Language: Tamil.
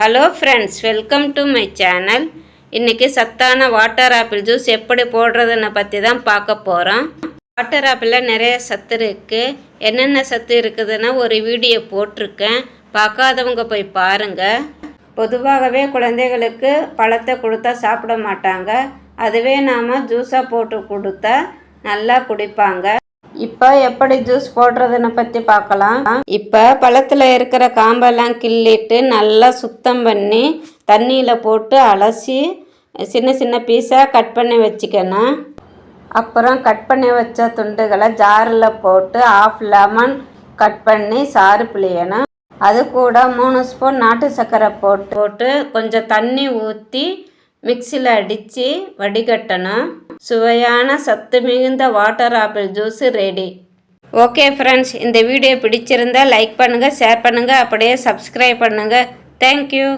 Hello friends welcome to my channel இன்றைக்கி சத்தான வாட்டர் ஆப்பிள் ஜூஸ் எப்படி போடுறதுன்னு பற்றி தான் பார்க்க போகிறோம் வாட்டர் ஆப்பிளில் நிறைய சத்து இருக்குது என்னென்ன சத்து இருக்குதுன்னா ஒரு வீடியோ போட்டிருக்கேன். பார்க்காதவங்க போய் பாருங்கள் பொதுவாகவே குழந்தைகளுக்கு பழத்தை கொடுத்தா சாப்பிட மாட்டாங்க. அதுவே நாம் ஜூஸாக போட்டு கொடுத்தா நல்லா குடிப்பாங்க. இப்போ எப்படி ஜூஸ் போடுறதுன்னு பற்றி பார்க்கலாம். இப்போ பழத்தில் இருக்கிற காம்பெல்லாம் கிள்ளிட்டு நல்லா சுத்தம் பண்ணி தண்ணியில் போட்டு அலசி சின்ன சின்ன பீஸாக கட் பண்ணி வச்சுக்கணும். அப்புறம் கட் பண்ணி வச்ச துண்டுகளை ஜாரில் போட்டு ஆஃப் லெமன் கட் பண்ணி சாறு பிழியணும். அது கூட மூணு ஸ்பூன் நாட்டு சர்க்கரை போட்டு போட்டு கொஞ்சம் தண்ணி ஊற்றி மிக்சியில் அடித்து வடிகட்டணும். சுவையான சத்து மிகுந்த water apple juice ready. Okay friends இந்த வீடியோ பிடிச்சிருந்தா லைக் பண்ணுங்கள் ஷேர் பண்ணுங்கள் அப்படியே சப்ஸ்கிரைப் பண்ணுங்கள் தேங்க்யூ.